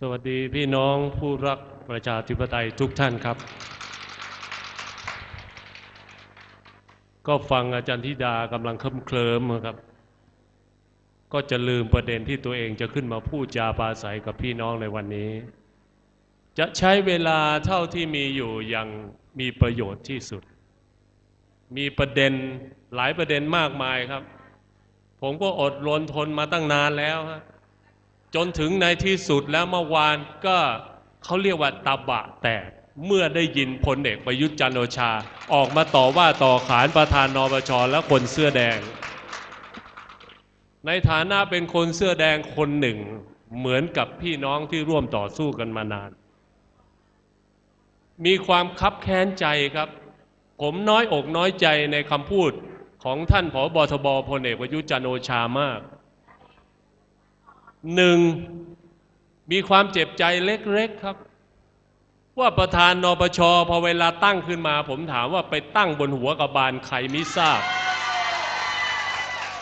สวัสดีพี่น้องผู้รักประชาธิปไตยทุกท่านครับ ก็ฟังอาจารย์ธิดากำลังเคลิ้มเคลิมครับ ก็จะลืมประเด็นที่ตัวเองจะขึ้นมาพูดจาปาศัยกับพี่น้องในวันนี้ จะใช้เวลาเท่าที่มีอยู่อย่างมีประโยชน์ที่สุด มีประเด็นหลายประเด็นมากมายครับ ผมก็อดรนทนมาตั้งนานแล้วฮะ จนถึงในที่สุดแล้วเมื่อวานก็เขาเรียกว่าตาบะแตกเมื่อได้ยินพลเอกประยุทธ์จันโอชา ออกมาต่อว่าต่อขานประธานนปชและคนเสื้อแดง ในฐานะเป็นคนเสื้อแดงคนหนึ่ง เหมือนกับพี่น้องที่ร่วมต่อสู้กันมานาน มีความคับแค้นใจครับ ผมน้อยอกน้อยใจในคำพูดของท่านผอบทบพลเอกประยุทธ์จันโอชามาก หนึ่งมีความเจ็บใจเล็กๆครับ ว่าประธานนปชพอเวลาตั้งขึ้นมา ผมถามว่าไปตั้งบนหัวกระบาลใครไม่ทราบ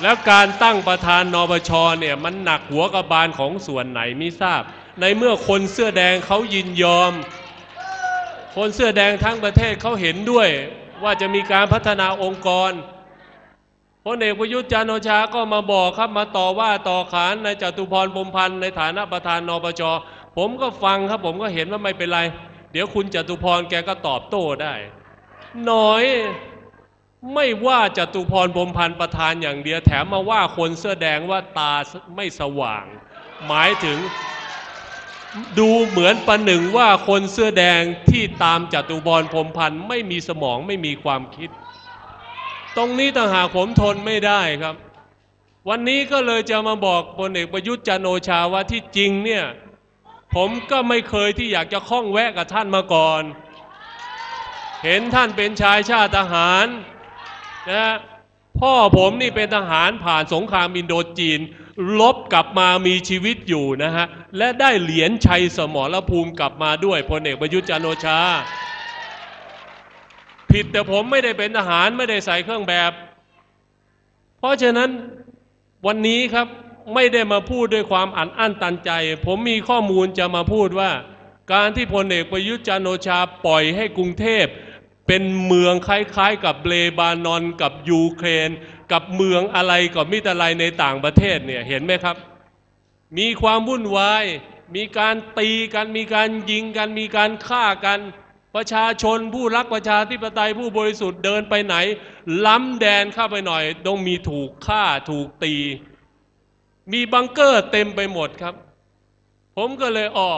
แล้วการตั้งประธานนปชเนี่ยมันหนักหัวกระบาลของส่วนไหนไม่ทราบ ในเมื่อคนเสื้อแดงเขายินยอม คนเสื้อแดงทั้งประเทศเขาเห็นด้วย ว่าจะมีการพัฒนาองค์กร พลเอกประยุทธ์จันโอชาก็มาบอกครับมาต่อว่าต่อขานในจตุพรพรมพันธ์ในฐานะประธานนปชผมก็ฟังครับผมก็เห็นว่าไม่เป็นไร เดี๋ยวคุณจตุพรแกก็ตอบโต้ได้ น้อยไม่ว่าจตุพรพรมพันธ์ประธานอย่างเดียวแถมมาว่าคนเสื้อแดงว่าตาไม่สว่าง หมายถึงดูเหมือนประหนึ่งว่าคนเสื้อแดงที่ตามจตุพรพรมพันธ์ไม่มีสมองไม่มีความคิด ตรงนี้ต่างหากผมทนไม่ได้ครับ วันนี้ก็เลยจะมาบอกพลเอกประยุทธ์จันโอชาว่าที่จริงเนี่ยผมก็ไม่เคยที่อยากจะข้องแวะกับท่านมาก่อน เห็นท่านเป็นชายชาติทหารนะพ่อผมนี่เป็นทหารผ่านสงครามอินโดจีนลบกลับมามีชีวิตอยู่นะฮะ และได้เหรียญชัยสมรภูมิกลับมาด้วยพลเอกประยุทธ์จันโอชา ผิดแต่ผมไม่ได้เป็นทหารไม่ได้ใส่เครื่องแบบ เพราะฉะนั้นวันนี้ครับไม่ได้มาพูดด้วยความอัดอั้นตันใจ ผมมีข้อมูลจะมาพูดว่า การที่พลเอกประยุทธ์จันโอชาปล่อยให้กรุงเทพ เป็นเมืองคล้ายๆ กับเลบานอนกับยูเครน กับเมืองอะไรกับมิตรอะไรในต่างประเทศเนี่ยเห็นไหมครับ มีความวุ่นวาย มีการตีกันมีการยิงกันมีการฆ่ากัน ประชาชนผู้รักประชาธิปไตยผู้บริสุทธิ์เดินไปไหน ล้ำแดนเข้าไปหน่อย ต้องมีถูกฆ่าถูกตี มีบังเกอร์เต็มไปหมดครับ ผมก็เลยอ๋อ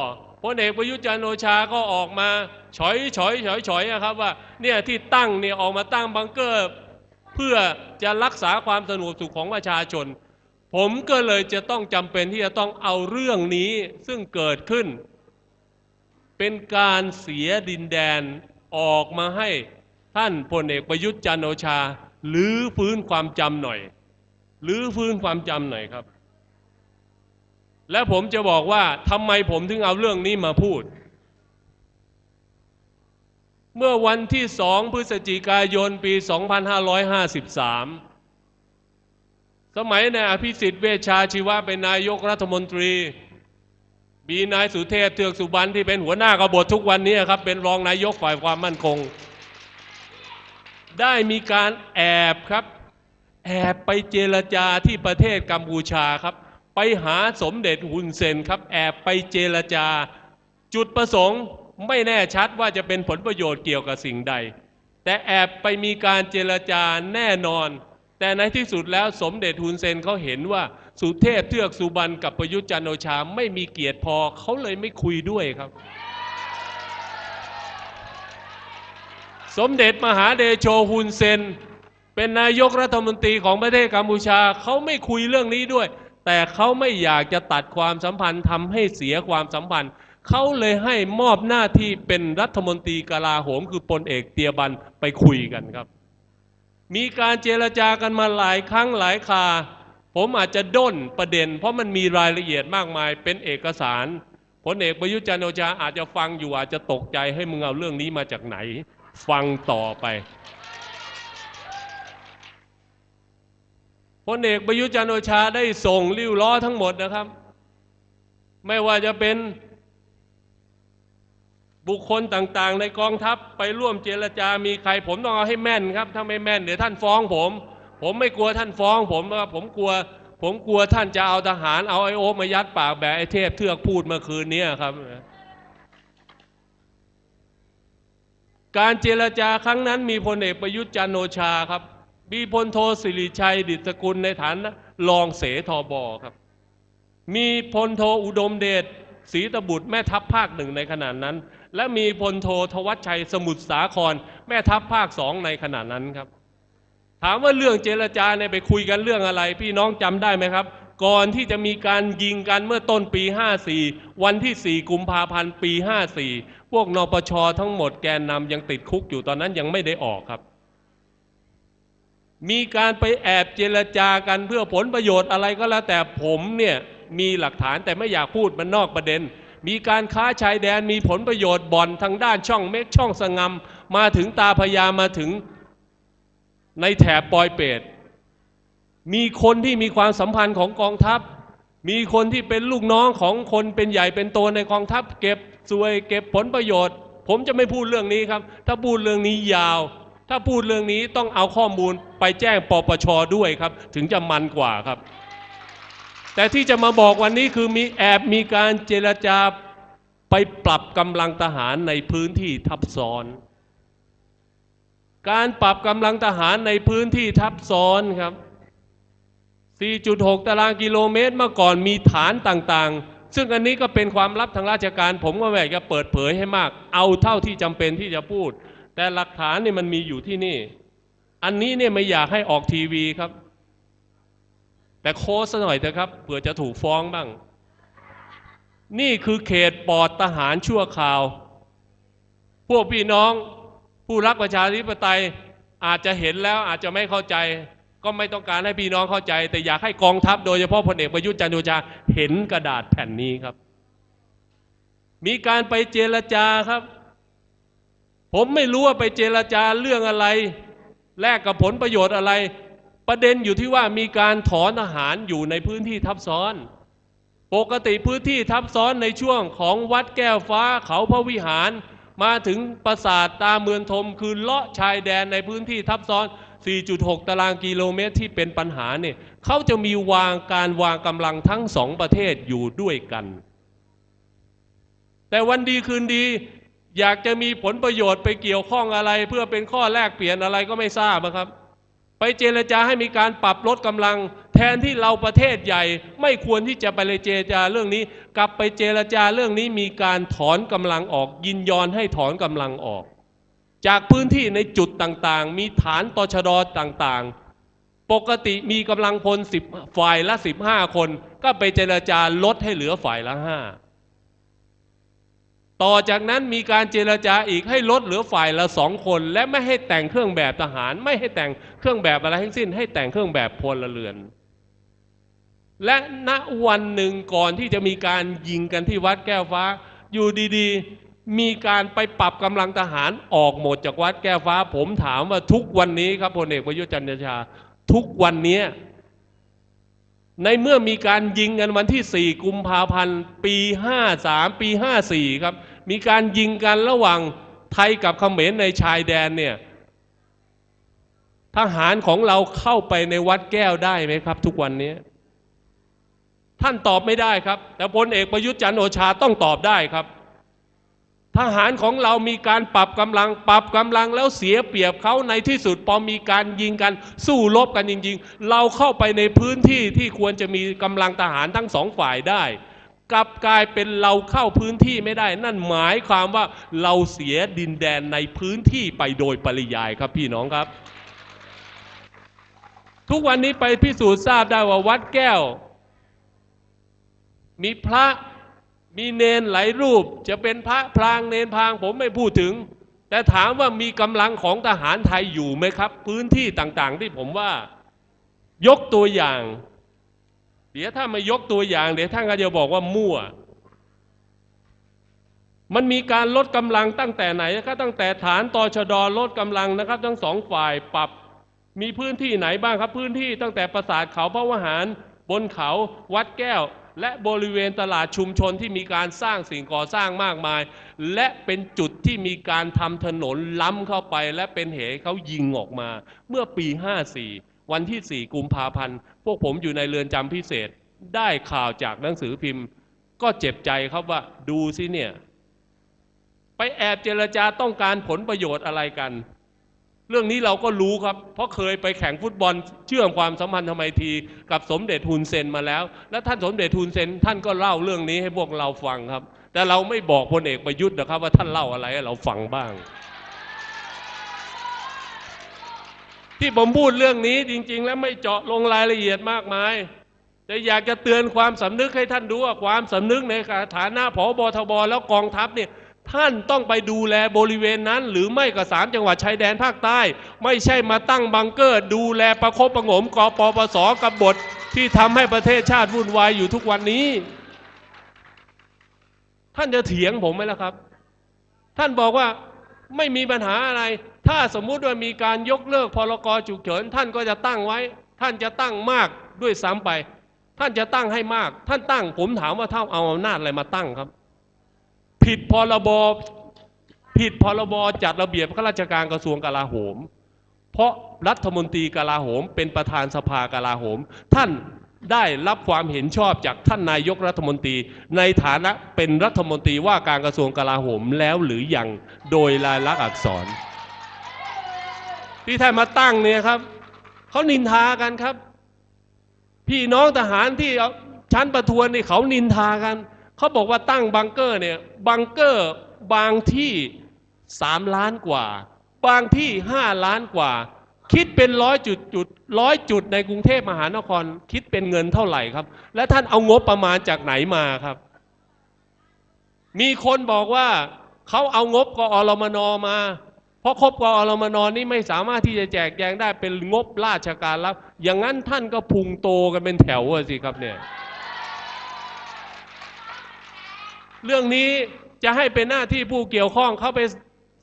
พลเอกประยุทธ์จันโอชาก็ออกมาฉอยฉอยฉอยฉอยอะครับว่าเนี่ยที่ตั้งเนี่ยออกมาตั้งบังเกอร์ เพื่อจะรักษาความสงบสุขของประชาชน ผมก็เลยจะต้องจำเป็นที่จะต้องเอาเรื่องนี้ซึ่งเกิดขึ้น เป็นการเสียดินแดนออกมาให้ท่านพลเอกประยุทธ์จันโอชาหรือฟื้นความจำหน่อย หรือฟื้นความจำหน่อยครับ และผมจะบอกว่าทำไมผมถึงเอาเรื่องนี้มาพูด เมื่อวันที่สองพฤศจิกายนปี 2553 สมัยนายอภิสิทธิ์เวชชาชีวะเป็นนายกรัฐมนตรี มีนายสุเทพเทือกสุบรรณที่เป็นหัวหน้ากบฏทุกวันนี้ครับ เป็นรองนายกฝ่ายความมั่นคง ได้มีการแอบครับ แอบไปเจรจาที่ประเทศกัมพูชาครับ ไปหาสมเด็จฮุนเซนครับ แอบไปเจรจา จุดประสงค์ไม่แน่ชัดว่าจะเป็นผลประโยชน์เกี่ยวกับสิ่งใด แต่แอบไปมีการเจรจาแน่นอน แต่ในที่สุดแล้วสมเด็จฮุนเซนเขาเห็นว่าสุเทพเทือกสุบรรณกับประยุทธ์จันโอชาไม่มีเกียรติพอเขาเลยไม่คุยด้วยครับ สมเด็จมหาเดโชฮุนเซน เป็นนายกรัฐมนตรีของประเทศกัมพูชาเขาไม่คุยเรื่องนี้ด้วย แต่เขาไม่อยากจะตัดความสัมพันธ์ทำให้เสียความสัมพันธ์เขาเลยให้มอบหน้าที่เป็นรัฐมนตรีกลาโหมคือพลเอกเตียบันไปคุยกันครับ มีการเจรจากันมาหลายครั้งหลายคา ผมอาจจะด้นประเด็น เพราะมันมีรายละเอียดมากมายเป็นเอกสารพลเอกประยุทธ์จันโอชาอาจจะฟังอยู่อาจจะตกใจให้มึงเอาเรื่องนี้มาจากไหน ฟังต่อไปพลเอกประยุทธ์จันโอชาได้ส่งริ้วล้อทั้งหมดนะครับ ไม่ว่าจะเป็น บุคคลต่างๆ ในกองทัพไปร่วมเจรจามีใครผมต้องเอาให้แม่นครับถ้าไม่แม่นเดี๋ยวท่านฟ้องผม ผมไม่กลัวท่านฟ้องผมครับผมกลัว ผมกลัวท่านจะเอาทหารเอาไอโอมายัดปากแบบไอเทพเทือกพูดเมื่อคืนนี้ครับ การเจรจาครั้งนั้นมีพลเอกประยุทธ์จันโอชาครับมีพลโทสิริชัยดิษฐกุลในฐานะรองเสทบครับ มีพลโทอุดมเดชศรีตบุตรแม่ทัพภาคหนึ่งในขณะนั้น และมีพลโททวัชชัยสมุทรสาคร แม่ทัพภาคสองในขณะนั้นครับ ถามว่าเรื่องเจรจาเนี่ยไปคุยกันเรื่องอะไร พี่น้องจำได้ไหมครับ ก่อนที่จะมีการยิงกันเมื่อต้นปี 54 วันที่ 4 กุมภาพันธ์ปี 54 พวกนปชทั้งหมดแกนนำยังติดคุกอยู่ตอนนั้นยังไม่ได้ออกครับ มีการไปแอบเจรจากันเพื่อผลประโยชน์อะไรก็แล้วแต่ผมเนี่ยมีหลักฐานแต่ไม่อยากพูดมันนอกประเด็น มีการค้าชายแดนมีผลประโยชน์บ่อนทางด้านช่องเม็กช่องสงมมาถึงตาพญามาถึงในแถบปอยเปตมีคนที่มีความสัมพันธ์ของกองทัพ มีคนที่เป็นลูกน้องของคนเป็นใหญ่เป็นโตในกองทัพ เก็บสวยเก็บผลประโยชน์ ผมจะไม่พูดเรื่องนี้ครับ ถ้าพูดเรื่องนี้ยาว ถ้าพูดเรื่องนี้ต้องเอาข้อมูลไปแจ้งปปชด้วยครับ ถึงจะมันกว่าครับ แต่ที่จะมาบอกวันนี้คือมีแอบมีการเจรจาไปปรับกำลังทหารในพื้นที่ทับซ้อน การปรับกำลังทหารในพื้นที่ทับซ้อนครับ 4.6 ตารางกิโลเมตรเมื่อก่อนมีฐานต่างๆ ซึ่งอันนี้ก็เป็นความลับทางราชการ ผมก็ไม่อยากจะเปิดเผยให้มาก เอาเท่าที่จำเป็นที่จะพูด แต่หลักฐานนี่มันมีอยู่ที่นี่ อันนี้เนี่ยไม่อยากให้ออกทีวีครับ แต่โค้ชหน่อยเถอะครับเผื่อจะถูกฟ้องบ้าง นี่คือเขตปลอดทหารชั่วคราว พวกพี่น้องผู้รักประชาธิปไตยอาจจะเห็นแล้วอาจจะไม่เข้าใจ ก็ไม่ต้องการให้พี่น้องเข้าใจ แต่อยากให้กองทัพโดยเฉพาะพลเอกประยุทธ์จันทร์โอชาเห็นกระดาษแผ่นนี้ครับ มีการไปเจรจาครับ ผมไม่รู้ว่าไปเจรจาเรื่องอะไร แลกกับผลประโยชน์อะไร ประเด็นอยู่ที่ว่ามีการถอนอาหารอยู่ในพื้นที่ทับซ้อน ปกติพื้นที่ทับซ้อนในช่วงของวัดแก้วฟ้าเขาพระวิหาร มาถึงปราสาทตาเมืองทมคือเลาะชายแดนในพื้นที่ทับซ้อน 4.6 ตารางกิโลเมตรที่เป็นปัญหาเนี่ยเขาจะมีวางการวางกำลังทั้งสองประเทศอยู่ด้วยกัน แต่วันดีคืนดีอยากจะมีผลประโยชน์ไปเกี่ยวข้องอะไร เพื่อเป็นข้อแลกเปลี่ยนอะไรก็ไม่ทราบนะครับ ไปเจรจาให้มีการปรับลดกำลัง แทนที่เราประเทศใหญ่ ไม่ควรที่จะไปเลยเจรจาเรื่องนี้ กลับไปเจรจาเรื่องนี้มีการถอนกำลังออก ยินยอนให้ถอนกำลังออก จากพื้นที่ในจุดต่างๆ มีฐานตชดต่างๆ ปกติมีกำลังพลสิบฝ่ายละ 15 คน ก็ไปเจรจาลดให้เหลือฝ่ายละห้า ต่อจากนั้นมีการเจรจาอีกให้ลดเหลือฝ่ายละสองคน และไม่ให้แต่งเครื่องแบบทหาร ไม่ให้แต่งเครื่องแบบอะไรทั้งสิ้น ให้แต่งเครื่องแบบพลเรือน และณวันหนึ่งก่อนที่จะมีการยิงกันที่วัดแก้วฟ้า อยู่ดีๆ มีการไปปรับกำลังทหารออกหมดจากวัดแก้วฟ้า ผมถามว่าทุกวันนี้ครับพลเอกประยุทธ์จันทร์ชา ทุกวันนี้ ในเมื่อมีการยิงกันวันที่ 4 กุมภาพันธ์ปี 53 ปี 54 ครับ มีการยิงกันระหว่างไทยกับเขมรในชายแดนเนี่ยทหารของเราเข้าไปในวัดแก้วได้ไหมครับ ทุกวันนี้ ท่านตอบไม่ได้ครับ แต่พลเอกประยุทธ์จันโอชาต้องตอบได้ครับ ทหารของเรามีการปรับกำลังปรับกำลังแล้วเสียเปรียบเขาในที่สุดพอมีการยิงกันสู้รบกันจริง ๆ เราเข้าไปในพื้นที่ที่ควรจะมีกำลังทหารทั้งสองฝ่ายได้กลับกลายเป็นเราเข้าพื้นที่ไม่ได้ นั่นหมายความว่าเราเสียดินแดนในพื้นที่ไปโดยปริยายครับพี่น้องครับ ทุกวันนี้ไปพิสูจน์ทราบได้ว่าวัดแก้ว มีพระ มีเนนหลายรูปจะเป็นพระพรางเนนพรางผมไม่พูดถึง แต่ถามว่ามีกำลังของทหารไทยอยู่ไหมครับ พื้นที่ต่างๆ ที่ผมว่ายกตัวอย่าง เดี๋ยวถ้าไม่ยกตัวอย่าง เดี๋ยวท่านก็จะบอกว่ามั่ว มันมีการลดกำลังตั้งแต่ไหนก็ตั้งแต่ฐานตชดลดกำลังนะครับ ทั้งสองฝ่ายปรับมีพื้นที่ไหนบ้างครับ พื้นที่ตั้งแต่ปราสาทเขาพระวหารบนเขาวัดแก้ว และบริเวณตลาดชุมชนที่มีการสร้างสิ่งก่อสร้างมากมาย และเป็นจุดที่มีการทำถนนล้ำเข้าไปและเป็นเหตุเขายิงออกมา เมื่อปี 54 วันที่ 4 กุมภาพันธ์ พวกผมอยู่ในเรือนจำพิเศษ ได้ข่าวจากหนังสือพิมพ์ ก็เจ็บใจครับว่าดูสิเนี่ย ไปแอบเจรจาต้องการผลประโยชน์อะไรกัน เรื่องนี้เราก็รู้ครับ เพราะเคยไปแข่งฟุตบอลเชื่อมความสัมพันธ์ทำไมตรีกับสมเด็จฮุนเซนมาแล้ว และท่านสมเด็จฮุนเซนท่านก็เล่าเรื่องนี้ให้พวกเราฟังครับ แต่เราไม่บอกพลเอกประยุทธ์นะครับ ว่าท่านเล่าอะไรให้เราฟังบ้าง ที่ผมพูดเรื่องนี้จริง ๆ แล้วไม่เจาะลงรายละเอียดมากมาย แต่อยากจะเตือนความสำนึกให้ท่านดูว่าความสำนึกในฐานะผบทบแล้วกองทัพเนี่ย ท่านต้องไปดูแลบริเวณนั้น หรือไม่ก็สามจังหวัดชายแดนภาคใต้ ไม่ใช่มาตั้งบังเกอร์ ดูแลประคบประงมกปปสกับบทที่ทำให้ประเทศชาติวุ่นวายอยู่ทุกวันนี้ ท่านจะเถียงผมไหมล่ะครับ ท่านบอกว่าไม่มีปัญหาอะไร ถ้าสมมุติว่ามีการยกเลิกพรกฉุกเฉินท่านก็จะตั้งไว้ ท่านจะตั้งมากด้วยซ้ำไป ท่านจะตั้งให้มาก ท่านตั้งผมถามว่าท่านเอาอำนาจอะไรมาตั้งครับ ผิดพรบผิดพรบจัดระเบียบข้าราชการกระทรวงกลาโหม เพราะรัฐมนตรีกลาโหม เป็นประธานสภากลาโหม ท่านได้รับความเห็นชอบจากท่านนายกรัฐมนตรี ในฐานะเป็นรัฐมนตรีว่าการกระทรวงกลาโหมแล้วหรือยังโดยลายลักษณ์อักษร ที่ท่านมาตั้งเนี่ยครับเขานินทากันครับ พี่น้องทหารที่ชั้นประทวนนี่เขานินทากัน เขาบอกว่าตั้งบังเกอร์เนี่ยบังเกอร์บางที่สามล้านกว่า บางที่ห้าล้านกว่า คิดเป็นร้อยจุดจุดร้อยจุดในกรุงเทพมหานคร คิดเป็นเงินเท่าไหร่ครับ และท่านเอางบประมาณจากไหนมาครับ มีคนบอกว่าเขาเอางบกอรมนมา เพราะครบกอรมนนี่ไม่สามารถที่จะแจกแจงได้เป็นงบราชการรับอย่างนั้นท่านก็พุงโตกันเป็นแถวสิครับเนี่ย เรื่องนี้จะให้เป็นหน้าที่ผู้เกี่ยวข้องเข้าไป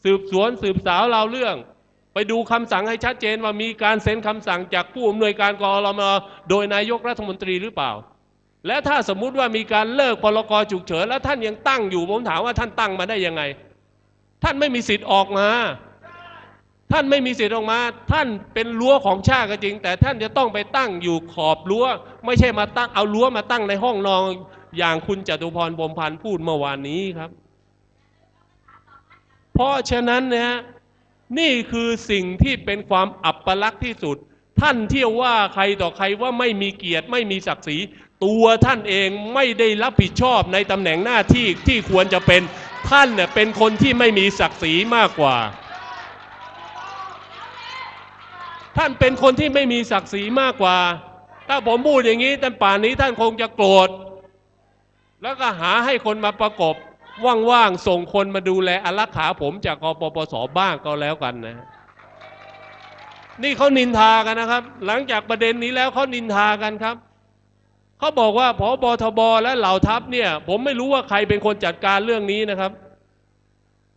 สืบสวนสืบสาวเราเรื่อง ไปดูคำสั่งให้ชัดเจนว่ามีการเซ็นคำสั่งจากผู้อำนวยการกรมโดยนายกรัฐมนตรีหรือเปล่า และถ้าสมมุติว่ามีการเลิกพรกฉุกเฉินแล้วท่านยังตั้งอยู่ผมถามว่าท่านตั้งมาได้ยังไง ท่านไม่มีสิทธิ์ออกมา ท่านไม่มีสิทธิ์ออกมา ท่านเป็นรั้วของชาติก็จริง แต่ท่านจะต้องไปตั้งอยู่ขอบรั้ว ไม่ใช่มาตั้งเอารั้วมาตั้งในห้องนอน อย่างคุณจตุพรพรมพันธ์พูดเมื่อวานนี้ครับ เพราะฉะนั้นนะฮะนี่คือสิ่งที่เป็นความอับปลักษณ์ที่สุด ท่านเที่ยวว่าใครต่อใครว่าไม่มีเกียรติไม่มีศักดิ์ศรีตัวท่านเองไม่ได้รับผิดชอบในตำแหน่งหน้าที่ที่ควรจะเป็นท่านเนี่ยเป็นคนที่ไม่มีศักดิ์ศรีมากกว่า ท่านเป็นคนที่ไม่มีศักดิ์ศรีมากกว่า ถ้าผมพูดอย่างนี้ท่านป่านนี้ท่านคงจะโกรธ แล้วก็หาให้คนมาประกบว่างๆส่งคนมาดูแลอารักขาผมจากกปปสบ้างก็แล้วกันนะ นี่เขานินทากันนะครับ หลังจากประเด็นนี้แล้วเขานินทากันครับเขาบอกว่าพบทบและเหล่าทัพเนี่ย ผมไม่รู้ว่าใครเป็นคนจัดการเรื่องนี้นะครับ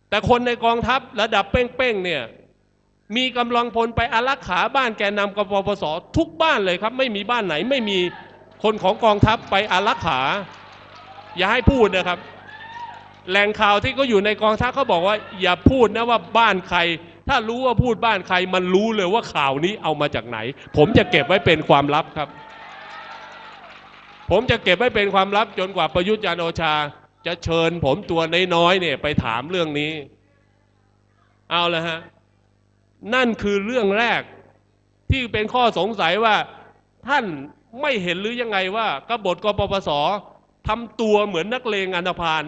แต่คนในกองทัพระดับเป้งๆเนี่ย มีกำลังพลไปอารักขาบ้านแกนนำกปปสทุกบ้านเลยครับ ไม่มีบ้านไหนไม่มีคนของกองทัพไปอารักขา อย่าให้พูดนะครับ แหล่งข่าวที่เขาอยู่ในกองทัพเขาบอกว่า อย่าพูดนะว่าบ้านใคร ถ้ารู้ว่าพูดบ้านใคร มันรู้เลยว่าข่าวนี้เอามาจากไหน ผมจะเก็บไว้เป็นความลับครับ ผมจะเก็บไว้เป็นความลับจนกว่าประยุทธ์จันทร์โอชา จะเชิญผมตัวน้อยๆเนี่ยไปถามเรื่องนี้ เอาละฮะนั่นคือเรื่องแรกที่เป็นข้อสงสัยว่าท่านไม่เห็นหรือยังไงว่ากบฏกปปส ทำตัวเหมือนนักเลงอนธพาล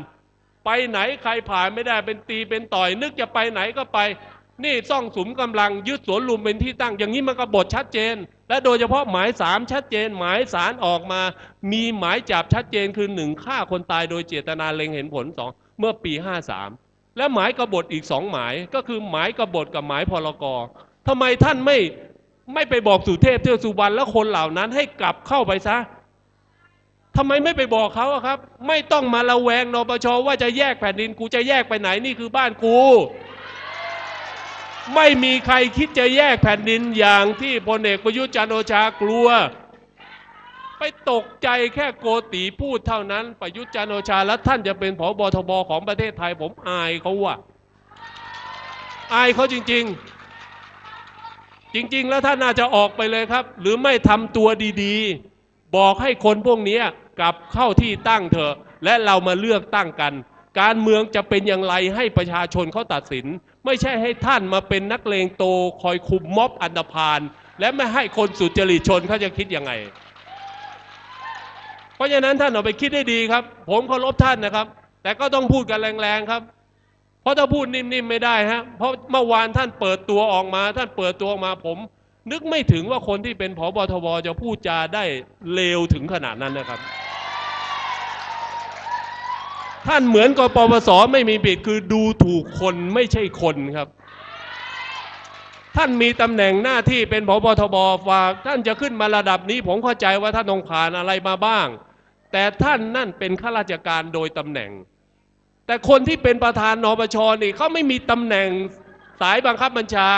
ไปไหนใครผ่านไม่ได้เป็นตีเป็นต่อย นึกจะไปไหนก็ไป นี่ซ่องสุมกำลังยึดสวนลุมเป็นที่ตั้ง อย่างนี้มันกบฏชัดเจน และโดยเฉพาะหมายสามชัดเจน หมายสารออกมา มีหมายจับชัดเจนคือหนึ่งฆ่าคนตายโดยเจตนาเล็งเห็นผลสองเมื่อปีห้าสามและหมายกบฏอีกสองหมายก็คือหมายกบฏกับหมายพลกรทำไมท่านไม่ไม่ไปบอกสุเทพเทือกสุบรรณและคนเหล่านั้นให้กลับเข้าไปซะ ทำไมไม่ไปบอกเขาครับ ไม่ต้องมาละแวงนปชว่าจะแยกแผ่นดินกูจะแยกไปไหนนี่คือบ้านกู ไม่มีใครคิดจะแยกแผ่นดินอย่างที่พลเอกประยุทธ์จันโอชากลัว ไปตกใจแค่โกตีพูดเท่านั้น ประยุทธ์จันโอชาแล้วท่านจะเป็นผบทบของประเทศไทยผมอายเขาว่ะอายเขาจริง ๆ จริง ๆ แล้วท่านน่าจะออกไปเลยครับ หรือไม่ทำตัวดีๆบอกให้คนพวกนี้ กลับเข้าที่ตั้งเถอะ และเรามาเลือกตั้งกัน การเมืองจะเป็นอย่างไรให้ประชาชนเขาตัดสิน ไม่ใช่ให้ท่านมาเป็นนักเลงโตคอยคุมม็อบอันดพาลและไม่ให้คนสุจริตชนเขาจะคิดยังไง เพราะฉะนั้นท่านเอาไปคิดให้ดีครับ ผมเคารพท่านนะครับ แต่ก็ต้องพูดกันแรงๆครับเพราะถ้าพูดนิ่มๆไม่ได้ฮะเพราะเมื่อวานท่านเปิดตัวออกมา ท่านเปิดตัวออกมาผม นึกไม่ถึงว่าคนที่เป็นผบทบจะพูดจาได้เลวถึงขนาดนั้นนะครับ ท่านเหมือนกปปสไม่มีบิดคือดูถูกคนไม่ใช่คนครับ ท่านมีตำแหน่งหน้าที่เป็นผบทบฝาก ท่านจะขึ้นมาระดับนี้ผมเข้าใจว่าท่านองผ่านอะไรมาบ้าง แต่ท่านนั่นเป็นข้าราชการโดยตำแหน่ง แต่คนที่เป็นประธานนปชนี่เขาไม่มีตำแหน่งสายบังคับบัญชา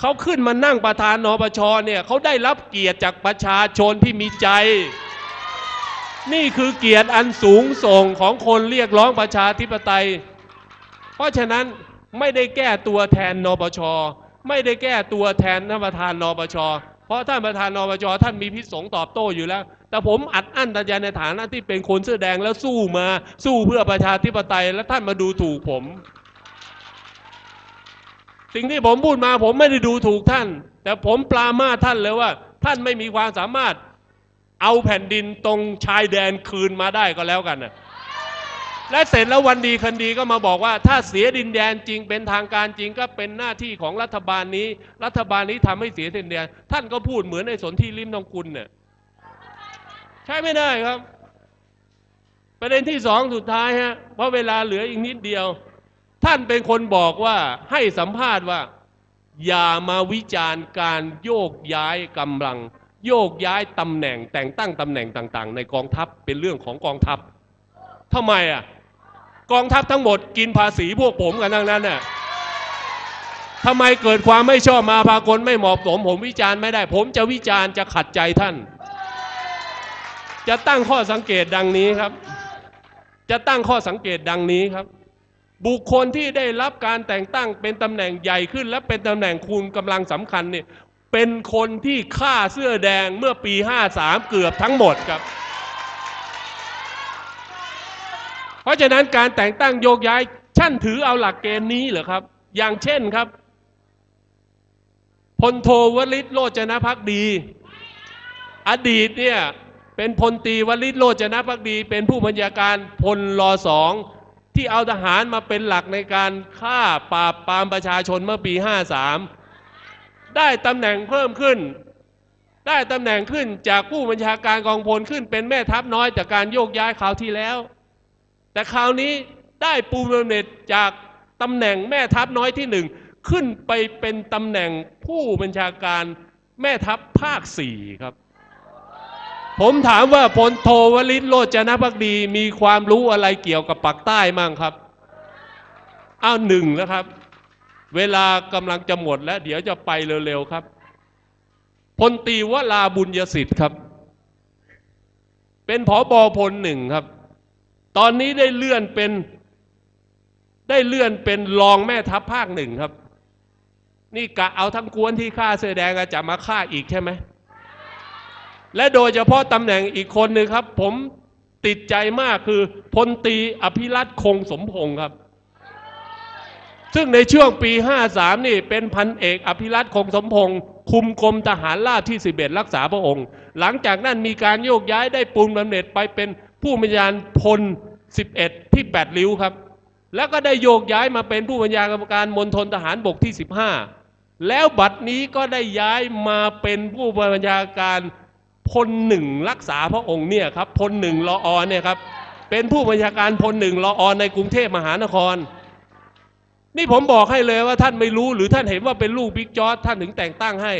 เขาขึ้นมานั่งประธานนปชเนี่ยเขาได้รับเกียรติจากประชาชนที่มีใจ นี่คือเกียรติอันสูงส่งของคนเรียกร้องประชาธิปไตย เพราะฉะนั้นไม่ได้แก้ตัวแทนนปช ไม่ได้แก้ตัวแทนท่านประธานนปช เพราะท่านประธานนปช ท่านมีพิษสงตอบโต้อยู่แล้ว แต่ผมอัดอั้นตันใจในฐานะที่เป็นคนเสื้อแดงแล้วสู้มาสู้เพื่อประชาธิปไตย แล้วท่านมาดูถูกผม สิ่งที่ผมพูดมาผมไม่ได้ดูถูกท่าน แต่ผมปลามาท่านเลยว่า ท่านไม่มีความสามารถ เอาแผ่นดินตรงชายแดนคืนมาได้ก็แล้วกันนะและเสร็จแล้ววันดีคันดีก็มาบอกว่า ถ้าเสียดินแดนจริงเป็นทางการจริงก็เป็นหน้าที่ของรัฐบาลนี้ รัฐบาลนี้ทำให้เสียดินแดน ท่านก็พูดเหมือนในสนที่ริมน้องกุลเนี่ยใช่ไม่ได้ครับ ประเด็นที่สองสุดท้ายฮะเพราะเวลาเหลืออีกนิดเดียว ท่านเป็นคนบอกว่าให้สัมภาษณ์ว่า อย่ามาวิจารณ์การโยกย้ายกำลัง โยกย้ายตำแหน่งแต่งตั้งตำแหน่งต่างๆ ในกองทัพเป็นเรื่องของกองทัพทำไมอะกองทัพทั้งหมดกินภาษีพวกผมกันทั้งนั้นน่ะทำไมเกิดความไม่ชอบมาพากลไม่เหมาะสมผมวิจารณ์ไม่ได้ ผมจะวิจารณ์จะขัดใจท่าน จะตั้งข้อสังเกตดังนี้ครับ จะตั้งข้อสังเกตดังนี้ครับ บุคคลที่ได้รับการแต่งตั้งเป็นตำแหน่งใหญ่ขึ้น และเป็นตำแหน่งคูณกำลังสำคัญเนี่ย เป็นคนที่ฆ่าเสื้อแดงเมื่อปี 53 เกือบทั้งหมดครับ เพราะฉะนั้นการแต่งตั้งโยกย้ายท่านถือเอาหลักเกณฑ์นี้เหรอครับ อย่างเช่นครับพลโทวลิตโรจนะพักดี อดีตเนี่ยเป็นพลตีวลิตโรจนะพักดี เป็นผู้บัญชาการพลรอสองที่เอาทหารมาเป็นหลักในการฆ่าปราบปรามประชาชนเมื่อปี 53 ได้ตำแหน่งเพิ่มขึ้น ได้ตำแหน่งขึ้นจากผู้บัญชาการกองพลขึ้นเป็นแม่ทัพน้อยจากการโยกย้ายคราวที่แล้ว แต่คราวนี้ได้ปูบำเน็จจากตำแหน่งแม่ทัพน้อยที่หนึ่งขึ้นไปเป็นตำแหน่งผู้บัญชาการแม่ทัพภาคสี่ครับ ผมถามว่าพลโทวลิตโรจนพักดีมีความรู้อะไรเกี่ยวกับปักใต้มั่งครับ อ้าวหนึ่งแล้วครับ เวลากำลังจะหมดแล้วเดี๋ยวจะไปเร็วๆครับพลตีวลาบุญยสิทธิ์ครับ เป็นผอบอพลหนึ่งครับ ตอนนี้ได้เลื่อนเป็นได้เลื่อนเป็นรองแม่ทัพภาคหนึ่งครับ นี่กะเอาทั้งกวนที่ฆ่าเสื้อแดงจะมาฆ่าอีกใช่ไหมและโดยเฉพาะตำแหน่งอีกคนหนึ่งครับ ผมติดใจมากคือพลตีอภิรัตคงสมพงศ์ครับ ซึ่งในช่วงปี 53 นี่เป็นพันเอกอภิรัตคงสมพงศ์คุมกรมทหารราบที่ 11 รักษาพระองค์ หลังจากนั้นมีการโยกย้ายได้ปูนบำเหน็จไปเป็นผู้บัญชาพล 11 ที่ 8 ริ้วครับ แล้วก็ได้โยกย้ายมาเป็นผู้บัญชาการมณฑลทหารบกที่ 15 แล้วบัดนี้ก็ได้ย้ายมาเป็นผู้บัญชาการพลหนึ่งรักษาพระองค์เนี่ยครับพลหนึ่งรออเนี่ยครับเป็นผู้บัญชาการพลหนึ่งรออในกรุงเทพมหานคร นี่ผมบอกให้เลยว่าท่านไม่รู้หรือท่านเห็นว่าเป็นลูกบิ๊กจอร์ดท่านถึงแต่งตั้งให้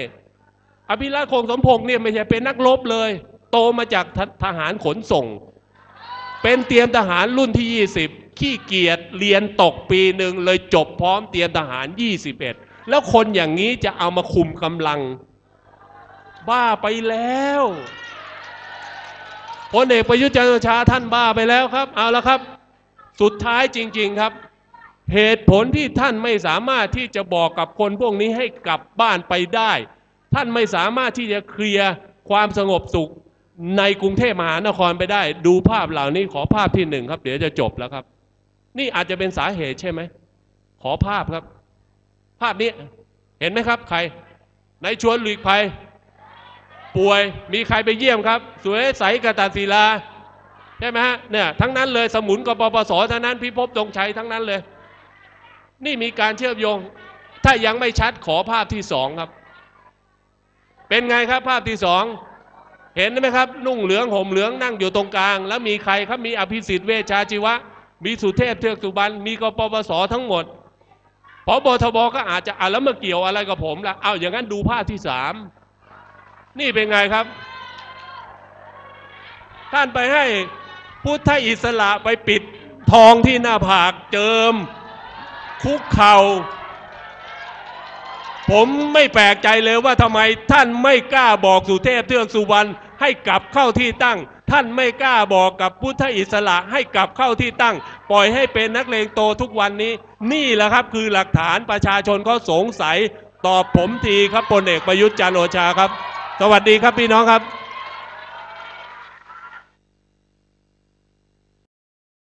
อภิรัตคงสมพงษ์เนี่ยไม่ใช่เป็นนักรบเลย โตมาจากทหารขนส่ง เป็นเตรียมทหารรุ่นที่ 20 ขี้เกียจเรียนตกปีหนึ่งเลยจบพร้อมเตรียมทหาร 21 แล้วคนอย่างนี้จะเอามาคุมกำลัง บ้าไปแล้วพลเอกประยุทธ์จันทร์โอชาท่านบ้าไปแล้วครับ เอาละครับ สุดท้ายจริง ๆ ครับ เหตุผลที่ท่านไม่สามารถที่จะบอกกับคนพวกนี้ให้กลับบ้านไปได้ ท่านไม่สามารถที่จะเคลียร์ความสงบสุขในกรุงเทพมหานครไปได้ ดูภาพเหล่านี้ขอภาพที่หนึ่งครับ เดี๋ยวจะจบแล้วครับ นี่อาจจะเป็นสาเหตุใช่ไหม ขอภาพครับ ภาพนี้เห็นไหมครับ ใคร ในชวนหลีกภัย ป่วยมีใครไปเยี่ยมครับ สวยใสกตันศิลา ใช่ไหมฮะเนี่ยทั้งนั้นเลยสมุนกปปสทั้งนั้นพิภพตรงชัยทั้งนั้นเลย นี่มีการเชื่อมโยง ถ้ายังไม่ชัดขอภาพที่สองครับ เป็นไงครับภาพที่สองเห็นไหมครับ นุ่งเหลืองห่มเหลืองนั่งอยู่ตรงกลาง แล้วมีใครครับมีอภิสิทธิ์เวชชาชีวะ มีสุเทพเทือกสุบรรณมีกปปสทั้งหมดพบทบก็อาจจะอะแล้วมาเกี่ยวอะไรกับผมล่ะเอาอย่างนั้นดูภาพที่สามนี่เป็นไงครับ ท่านไปให้พุทธอิสระไปปิดทองที่หน้าผากเจิม คุกเข่าผมไม่แปลกใจเลยว่าทำไมท่านไม่กล้าบอกสุเทพเทือกสุวรรณให้กลับเข้าที่ตั้ง ท่านไม่กล้าบอกกับพุทธอิสระให้กลับเข้าที่ตั้ง ปล่อยให้เป็นนักเลงโตทุกวันนี้ นี่แหละครับคือหลักฐานประชาชนเขาสงสัย ตอบผมทีครับพลเอกประยุทธ์จันทร์โอชาครับ สวัสดีครับพี่น้องครับ